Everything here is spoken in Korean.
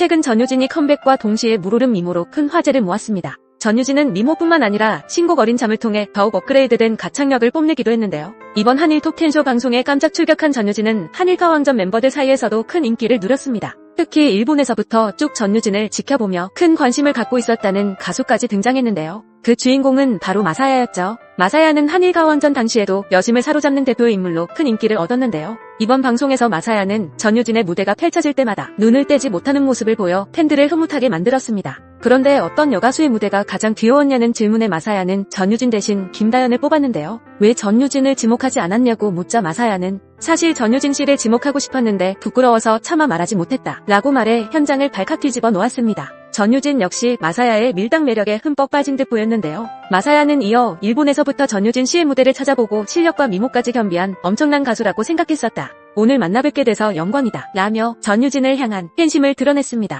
최근 전유진이 컴백과 동시에 물오름 미모로 큰 화제를 모았습니다. 전유진은 미모뿐만 아니라 신곡 어린 잠을 통해 더욱 업그레이드된 가창력을 뽐내기도 했는데요. 이번 한일 톱10쇼 방송에 깜짝 출격한 전유진은 한일 가왕전 멤버들 사이에서도 큰 인기를 누렸습니다. 특히 일본에서부터 쭉 전유진을 지켜보며 큰 관심을 갖고 있었다는 가수까지 등장했는데요. 그 주인공은 바로 마사야였죠. 마사야는 한일 가왕전 당시에도 여심을 사로잡는 대표 인물로 큰 인기를 얻었는데요. 이번 방송에서 마사야는 전유진의 무대가 펼쳐질 때마다 눈을 떼지 못하는 모습을 보여 팬들을 흐뭇하게 만들었습니다. 그런데 어떤 여가수의 무대가 가장 귀여웠냐는 질문에 마사야는 전유진 대신 김다연을 뽑았는데요. 왜 전유진을 지목하지 않았냐고 묻자 마사야는 사실 전유진 씨를 지목하고 싶었는데 부끄러워서 차마 말하지 못했다. 라고 말해 현장을 발칵 뒤집어 놓았습니다. 전유진 역시 마사야의 밀당 매력에 흠뻑 빠진 듯 보였는데요. 마사야는 이어 일본에서부터 전유진 씨의 무대를 찾아보고 실력과 미모까지 겸비한 엄청난 가수라고 생각했었다. 오늘 만나 뵙게 돼서 영광이다. 라며 전유진을 향한 팬심을 드러냈습니다.